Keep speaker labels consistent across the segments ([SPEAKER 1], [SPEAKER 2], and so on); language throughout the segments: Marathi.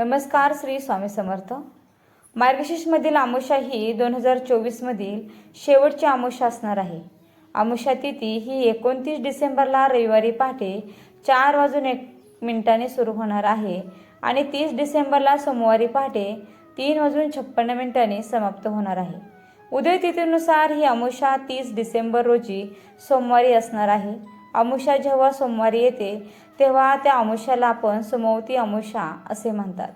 [SPEAKER 1] नमस्कार श्री स्वामी समर्थ. मार्गशीर्षमधील आमुषा ही दोन हजार चोवीसमधील शेवटची आमुषा असणार आहे. आमुषा तिथी ही एकोणतीस डिसेंबरला रविवारी पहाटे चार वाजून एक मिनिटाने सुरू होणार आहे आणि तीस डिसेंबरला सोमवारी पहाटे तीन वाजून छप्पन्न मिनिटांनी समाप्त होणार आहे. उदय तिथीनुसार ही अमुषा तीस डिसेंबर रोजी सोमवारी असणार आहे. अमुषा जेव्हा सोमवारी येते तेव्हा त्या अमुषाला आपण समोवती अमुषा असे म्हणतात.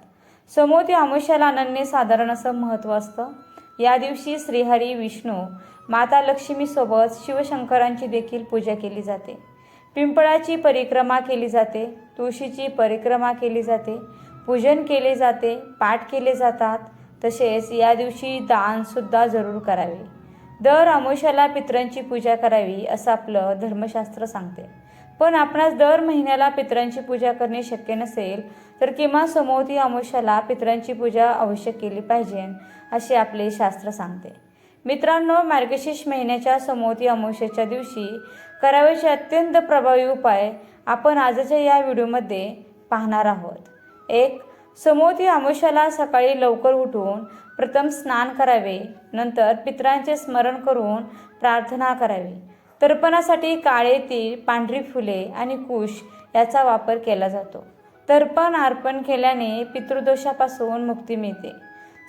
[SPEAKER 1] समोवती अमुष्याला अनन्यसाधारण असं महत्त्व असतं. या दिवशी श्रीहरी विष्णू माता लक्ष्मीसोबत शिवशंकरांची देखील पूजा केली जाते. पिंपळाची परिक्रमा केली जाते तुळशीची परिक्रमा केली जाते पूजन केले जाते पाठ केले जातात. तसेच या दिवशी दानसुद्धा जरूर करावे. दर अमावस्याला पितरांची पूजा करावी असं आपलं धर्मशास्त्र सांगते. पण आपणास दर महिन्याला पितरांची पूजा करणे शक्य नसेल तर किमान समोवती अमावस्याला पितरांची पूजा अवश्य केली पाहिजे असे आपले शास्त्र सांगते. मित्रांनो मार्गशीर्ष महिन्याच्या समोवती अमावस्येच्या दिवशी करावयाचे अत्यंत प्रभावी उपाय आपण आजच्या या व्हिडिओमध्ये पाहणार आहोत. एक समोवती अमावस्याला सकाळी लवकर उठून प्रथम स्नान करावे नंतर पितरांचे स्मरण करून प्रार्थना करावी. तर्पणासाठी काळे तीळ पांढरी फुले आणि कुश याचा वापर केला जातो. तर्पण अर्पण केल्याने पितृदोषापासून मुक्ती मिळते.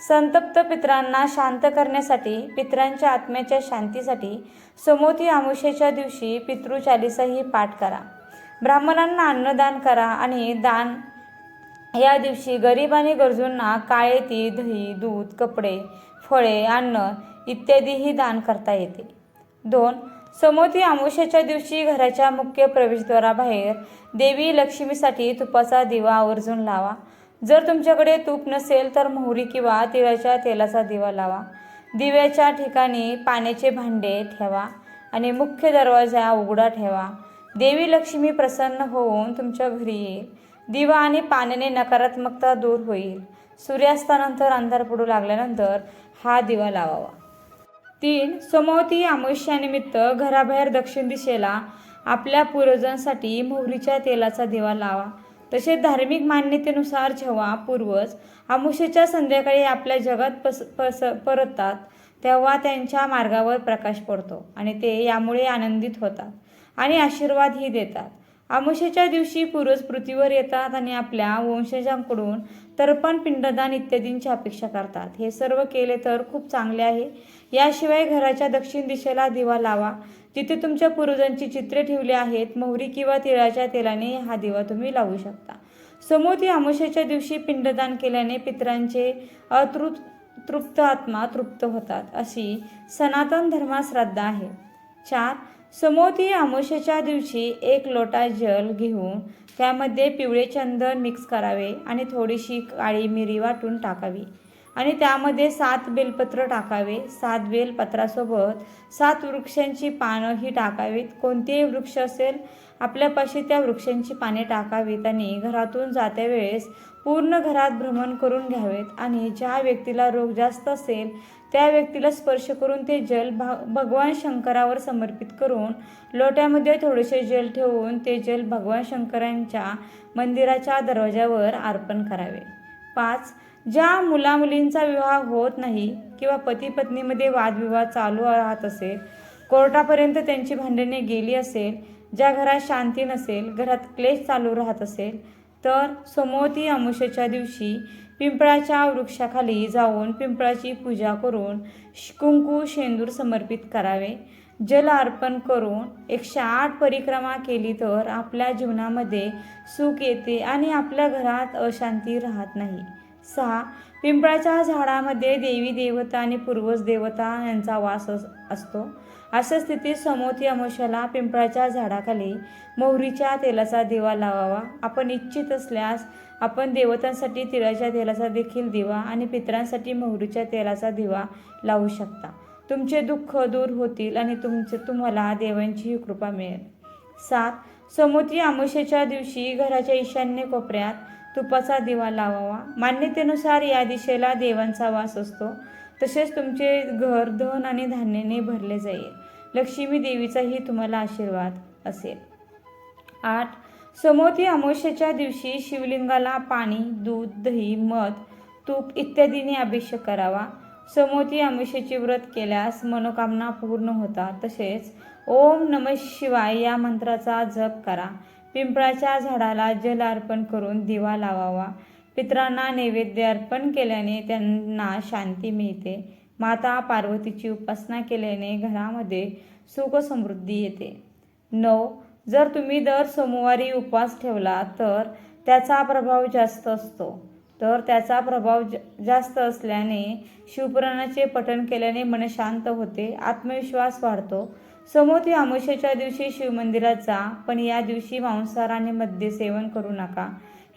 [SPEAKER 1] संतप्त पितरांना शांत करण्यासाठी पितरांच्या आत्म्याच्या शांतीसाठी समोती आमुषेच्या दिवशी पितृचालिसाही पाठ करा. ब्राह्मणांना अन्नदान करा आणि दान या दिवशी गरीब आणि गरजूंना काळे ती दही दूध कपडे फळे अन्न इत्यादीही दान करता येते. दोन समोती अमावस्याच्या दिवशी घराच्या मुख्य प्रवेशद्वाराबाहेर देवी लक्ष्मीसाठी तुपाचा दिवा आवर्जून लावा. जर तुमच्याकडे तूप नसेल तर मोहरी किंवा तिळाच्या तेलाचा दिवा लावा. दिव्याच्या ठिकाणी पाण्याचे भांडे ठेवा आणि मुख्य दरवाजा उघडा ठेवा. देवी लक्ष्मी प्रसन्न होऊन तुमच्या घरी येईल. दिवा आणि पाण्याने नकारात्मकता दूर होईल. सूर्यास्तानंतर अंधार पडू लागल्यानंतर हा दिवा लावावा. तीन सोमवती अमावस्यानिमित्त घराबाहेर दक्षिण दिशेला आपल्या पूर्वजांसाठी मोहरीच्या तेलाचा दिवा लावा. तसेच धार्मिक मान्यतेनुसार जेव्हा पूर्वज अमावस्येच्या संध्याकाळी आपल्या जगात पस पस परततात तेव्हा त्यांच्या मार्गावर प्रकाश पडतो आणि ते यामुळे आनंदित होतात आणि आशीर्वादही देतात. अमावस्येच्या दिवशी पुरुष पृथ्वीवर येतात आणि आपल्या वंशजांकडून तर्पण पिंडदान इत्यादींची अपेक्षा करतात. हे सर्व केले तर खूप चांगले आहे. याशिवाय घराच्या दक्षिण दिशेला दिवा लावा. जिथे तुमच्या पूर्वजांची चित्रे ठेवली आहेत मोहरी किंवा तिळाच्या तेलाने हा दिवा तुम्ही लावू शकता. समोती अमावस्येच्या दिवशी पिंडदान केल्याने पितरांचे अतृत तृप्त आत्मा तृप्त होतात अशी सनातन धर्मात श्रद्धा आहे. चार समोती आमोशाच्या दिवशी एक लोटा जल घेऊन त्यामध्ये पिवळे चंदन मिक्स करावे आणि थोडीशी काळी मिरी वाटून टाकावी. आणि त्यामध्ये सात बेलपत्र टाकावे. सात बेलपत्रासोबत सात वृक्षांची पानं ही टाकावीत. कोणतेही वृक्ष असेल आपल्यापाशी त्या वृक्षांची पाने टाकावीत आणि घरातून जात्या वेळेस पूर्ण घरात भ्रमण करून घ्यावेत. आणि ज्या व्यक्तीला रोग जास्त असेल त्या व्यक्तीला स्पर्श करून ते जल भा भगवान शंकरावर समर्पित करून लोट्यामध्ये थोडेसे जल ठेवून ते जल भगवान शंकरांच्या मंदिराच्या दरवाजावर अर्पण करावे. पाच ज्या मुलामुलींचा विवाह होत नाही किंवा पती पत्नीमध्ये वादविवाद चालू राहत असेल कोर्टापर्यंत त्यांची भांडणे गेली असेल ज्या घरात शांती नसेल घरात क्लेश चालू राहत असेल तर समोती अमुषेच्या दिवशी पिंपळाच्या वृक्षाखाली जाऊन पिंपळाची पूजा करून कुंकू शेंदूर समर्पित करावे. जल अर्पण करून एकशे आठ परिक्रमा केली तर आपल्या जीवनामध्ये सुख येते आणि आपल्या घरात अशांती राहत नाही. सहा. पिंपळाच्या झाडामध्ये देवी देवता आणि पूर्वज देवता यांचा वास अस- असतो. अशा स्थितीत समोती अमावस्याला पिंपळाच्या झाडाखाली मोहरीच्या तेलाचा दिवा लावावा. आपण इच्छित असल्यास आपण देवतांसाठी तिळाच्या तेलाचा देखील दिवा आणि पितरांसाठी मोहरीच्या तेलाचा दिवा लावू शकता. तुमचे दुःख दूर होतील आणि तुमचे तुम्हाला देवांचीही कृपा मिळेल. सात. समोती अमावस्येच्या दिवशी घराच्या ईशान्य कोपऱ्यात तुपाचा दिवा लावावा. मान्यतेनुसार या दिशेला देवांचा वास असतो. तसेच तुमचे घर धन आणि धान्याने भरले जाईल. लक्ष्मी देवीचाही तुम्हाला आशीर्वाद असेल. आठ. समोती अमावस्येच्या दिवशी शिवलिंगाला पाणी दूध दही मध तूप इत्यादींनी अभिषेक करावा. समोती अमावस्येचे व्रत केल्यास मनोकामना पूर्ण होतात. तसेच ओम नम शिवाय या मंत्राचा जप करा. पिंपळाच्या झाडाला जल अर्पण करून दिवा लावावा. पितरांना नैवेद्य अर्पण केल्याने त्यांना शांती मिळते. माता पार्वतीची उपासना केल्याने घरामध्ये सुख समृद्धी येते. नऊ. जर तुम्ही दर सोमवारी उपवास ठेवला तर त्याचा प्रभाव जास्त असतो. तर त्याचा प्रभाव ज जास्त असल्याने शिवपुराणाचे पठण केल्याने मन शांत होते आत्मविश्वास वाढतो. समोती अमावस्येच्या दिवशी शिवमंदिरात जा पण या दिवशी मांसाहार आणि मद्य सेवन करू नका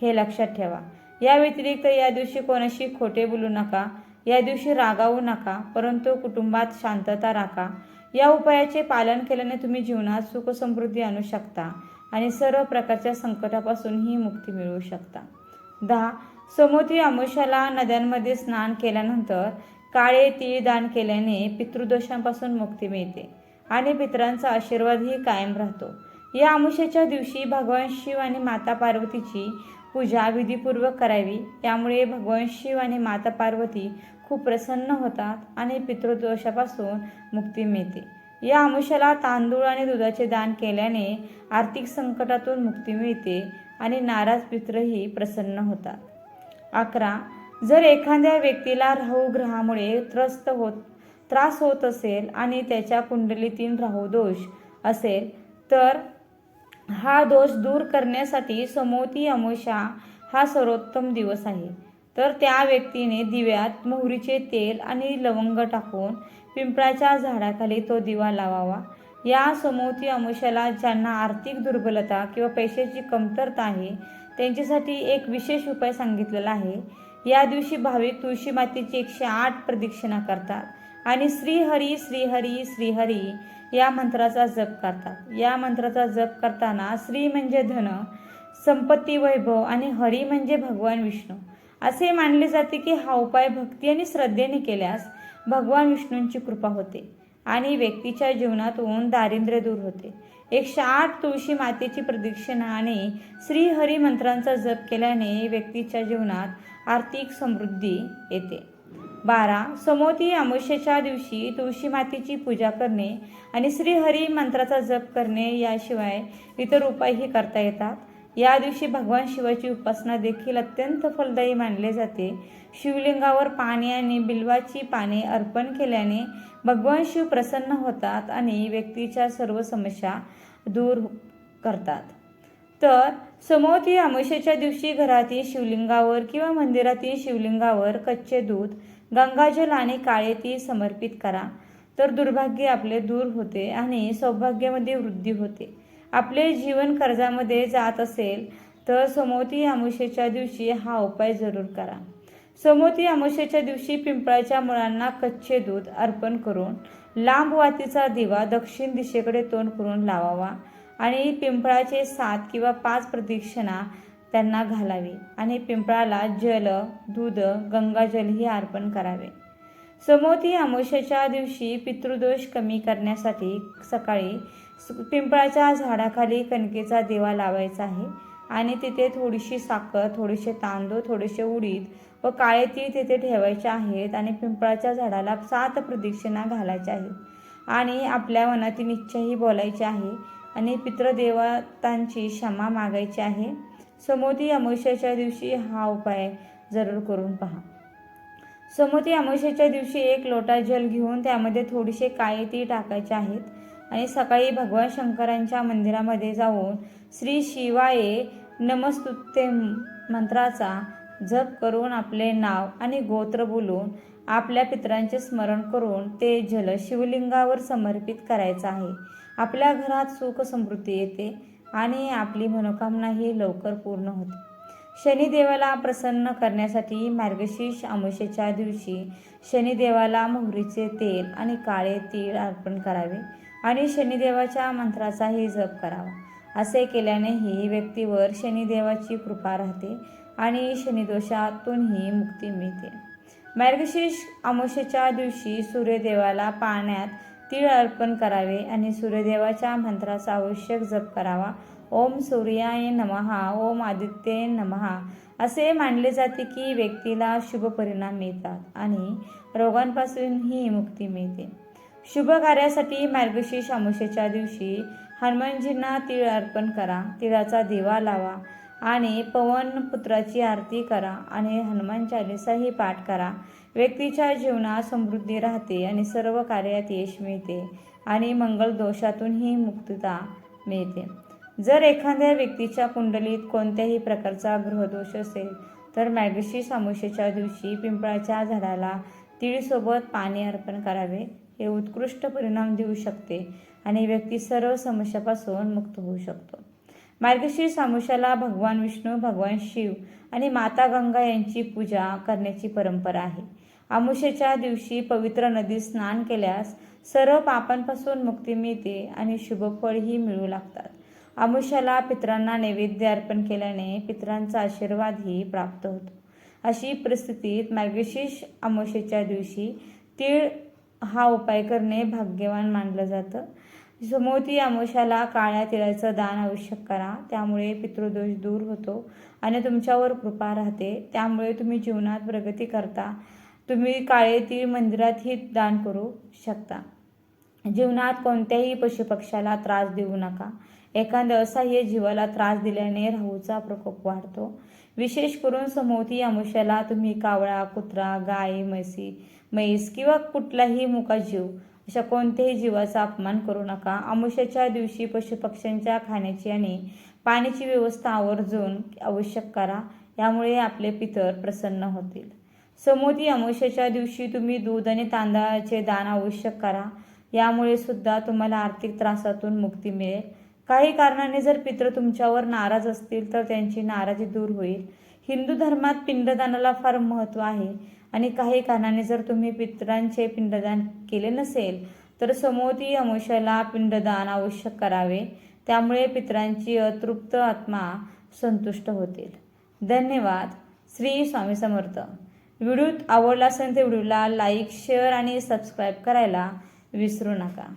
[SPEAKER 1] हे लक्षात ठेवा. या व्यतिरिक्त या दिवशी कोणाशी खोटे बोलू नका या दिवशी रागावू नका परंतु कुटुंबात शांतता राखा. या उपायाचे पालन केल्याने तुम्ही जीवनात सुख समृद्धी आणू शकता आणि सर्व प्रकारच्या संकटापासूनही मुक्ती मिळवू शकता. दहा समोती अमावस्याला नद्यांमध्ये स्नान केल्यानंतर काळे तीळ दान केल्याने पितृदोषांपासून मुक्ती मिळते. आणि पितरांचा आशीर्वादही कायम राहतो. या अमावस्येच्या दिवशी भगवान शिव आणि माता पार्वतीची पूजा विधीपूर्वक करावी. यामुळे भगवान शिव आणि माता पार्वती खूप प्रसन्न होतात आणि पितृदोषापासून मुक्ती मिळते. या अमावस्याला तांदूळ आणि दुधाचे दान केल्याने आर्थिक संकटातून मुक्ती मिळते आणि नाराज पित्रही प्रसन्न होतात. अकरा. जर एखाद्या व्यक्तीला राहू ग्रहामुळे त्रस्त होत त्रास होत असेल आणि त्याच्या कुंडलीतील राहू दोष असेल तर हा दोष दूर करण्यासाठी समोती अमोशा हा सर्वोत्तम दिवस आहे. तर त्या व्यक्तीने दिव्यात मोहरीचे तेल आणि लवंग टाकून पिंपळाच्या झाडाखाली तो दिवा लावावा. या समोती अमावस्याला ज्यांना आर्थिक दुर्बलता किंवा पैशाची कमतरता आहे त्यांच्यासाठी एक विशेष उपाय सांगितलेला आहे. या दिवशी भाविक तुळशी मातेची एकशे आठ प्रदक्षिणा करतात. आणि श्रीहरी श्रीहरी श्रीहरी या मंत्राचा जप करतात. या मंत्राचा जप करताना श्री म्हणजे धन संपत्ती वैभव आणि हरी म्हणजे भगवान विष्णू. असे मानले जाते की हा उपाय भक्ती आणि श्रद्धेने केल्यास भगवान विष्णूंची कृपा होते आणि व्यक्तीच्या जीवनातून दारिद्र्य दूर होते. एकशे आठ तुळशी मातेची प्रदक्षिणा आणि श्रीहरी मंत्रांचा जप केल्याने व्यक्तीच्या जीवनात आर्थिक समृद्धी येते. बारा समोती अमावस्येच्या दिवशी तुळशी मातेची पूजा करणे आणि श्रीहरी मंत्राचा जप करणे याशिवाय इतर उपायही करता येतात. या दिवशी भगवान शिवाची उपासना देखील अत्यंत फलदायी मानले जाते. शिवलिंगावर पाणी आणि बिल्वाची पाने अर्पण केल्याने भगवान शिव प्रसन्न होतात आणि व्यक्तीच्या सर्व समस्या दूर करतात. तर समोती अमावस्येच्या दिवशी घरातील शिवलिंगावर किंवा मंदिरातील शिवलिंगावर कच्चे दूध गंगाजल आणि काळे तीळ समर्पित करा. तर दुर्भाग्य आपले दूर होते आणि सौभाग्यामध्ये वृद्धी होते. आपले जीवन कर्जामध्ये जात असेल तर समोती अमुषेच्या दिवशी हा उपाय जरूर करा. समोती अमुषेच्या दिवशी पिंपळाच्या मुळांना कच्चे दूध अर्पण करून लांब वातीचा दिवा दक्षिण दिशेकडे तोंड करून लावावा आणि पिंपळाचे सात किंवा पाच प्रदक्षिणा त्यांना घालावे आणि पिंपळाला जल दूध गंगाजलही अर्पण करावे. समोती अमावस्येच्या दिवशी पितृदोष कमी करण्यासाठी सकाळी पिंपळाच्या झाडाखाली कणकेचा दिवा लावायचा आहे आणि तिथे थोडीशी साखर थोडेसे तांदूळ थोडेसे उडीद व काळे तीळ तिथे ठेवायचे आहेत आणि पिंपळाच्या झाडाला सात प्रदक्षिणा घालायच्या आहेत आणि आपल्या मनातील इच्छाही बोलायची आहे आणि पितृदेवतांची क्षमा मागायची आहे. समोती अमावस्याच्या दिवशी हा उपाय जरूर करून पहा. समोती अमावस्याच्या दिवशी एक लोटा जल घेऊन त्यामध्ये थोडीसे काळे ती टाकायचे आहेत आणि सकाळी भगवान शंकरांच्या मंदिरामध्ये जाऊन श्री शिवाये नमस्तुते मंत्राचा जप करून आपले नाव आणि गोत्र बोलून आपल्या पितरांचे स्मरण करून ते जल शिवलिंगावर समर्पित करायचं आहे. आपल्या घरात सुख समृद्धी येते. आणि आपली मनोकामनाही लवकर पूर्ण होते. शनिदेवाला प्रसन्न करण्यासाठी मार्गशीर्ष अमावस्येच्या दिवशी शनिदेवाला मोहरीचे तेल आणि काळे तीळ अर्पण करावे आणि शनिदेवाच्या मंत्राचाही जप करावा. असे केल्यानेही व्यक्तीवर शनिदेवाची कृपा राहते आणि शनिदोषातूनही मुक्ती मिळते. मार्गशीर्ष अमावस्येच्या दिवशी सूर्यदेवाला पाण्यात तीळ अर्पण करावे आणि सूर्यदेवाच्या मंत्राचा आवश्यक जप करावा. ओम सूर्याय नमहा ओम आदित्य नमहा असे मानले जाते की व्यक्तीला शुभ परिणाम मिळतात आणि रोगांपासूनही मुक्ती मिळते. शुभ कार्यासाठी मार्गशीर्ष अमावस्येच्या दिवशी हनुमानजींना तीळ अर्पण करा. तिळाचा दिवा लावा. आणि पवन पुत्राची आरती करा आणि हनुमान चालिसाही पाठ करा. व्यक्तीच्या जीवनात समृद्धी राहते आणि सर्व कार्यात यश मिळते आणि मंगल दोषातूनही मुक्तता मिळते. जर एखाद्या व्यक्तीच्या कुंडलीत कोणत्याही प्रकारचा ग्रहदोष असेल तर मार्गशीर्ष अमावस्येच्या दिवशी पिंपळाच्या झाडाला तिळीसोबत पाणी अर्पण करावे. हे उत्कृष्ट परिणाम देऊ शकते आणि व्यक्ती सर्व समस्यापासून मुक्त होऊ शकतो. मार्गशीर्ष अमावस्याला भगवान विष्णू भगवान शिव आणि माता गंगा यांची पूजा करण्याची परंपरा आहे. अमावस्येच्या दिवशी पवित्र नदीत स्नान केल्यास सर्व पापांपासून मुक्ती मिळते आणि शुभफळही मिळू लागतात. अमावस्याला पितरांना नैवेद्य अर्पण केल्याने पितरांचा आशीर्वादही प्राप्त होतो. अशी परिस्थितीत मार्गशीर्ष अमावस्येच्या दिवशी तीळ हा उपाय करणे भाग्यवान मानलं जातं. समोती अमावस्याला काळ्या तिळाचं दान आवश्यक करा. त्यामुळे पितृदोष दूर होतो आणि तुमच्यावर कृपा राहते. त्यामुळे तुम्ही जीवनात प्रगती करता. तुम्ही काळे तीळ मंदिरातही दान करू शकता. जीवनात कोणत्याही पशुपक्ष्याला त्रास देऊ नका. एखाद्या असह्य जीवाला त्रास दिल्याने राहूचा प्रकोप वाढतो. विशेष करून समोती अमुष्याला तुम्ही कावळा कुत्रा गाय म्हशी म्हैस किंवा कुठलाही मुका जीव अशा कोणत्याही जीवाचा अपमान करू नका. अमुष्याच्या दिवशी पशुपक्ष्यांच्या खाण्याची आणि पाण्याची व्यवस्था आवर्जून आवश्यक करा. यामुळे आपले पितर प्रसन्न होतील. समोती अमावस्येच्या दिवशी तुम्ही दूध आणि तांदळाचे दान आवश्यक करा. यामुळे सुद्धा तुम्हाला आर्थिक त्रासातून मुक्ती मिळेल. काही कारणाने जर पित्र तुमच्यावर नाराज असतील तर त्यांची नाराजी दूर होईल. हिंदू धर्मात पिंडदानाला फार महत्त्व आहे. आणि काही कारणाने जर तुम्ही पितरांचे पिंडदान केले नसेल तर समोती अमुषाला पिंडदान आवश्यक करावे. त्यामुळे पितरांची अतृप्त आत्मा संतुष्ट होतील धन्यवाद. श्री स्वामी समर्थ. व्हिडिओ आवडला असेल तर व्हिडिओला लाईक शेअर आणि सबस्क्राईब करायला विसरू नका.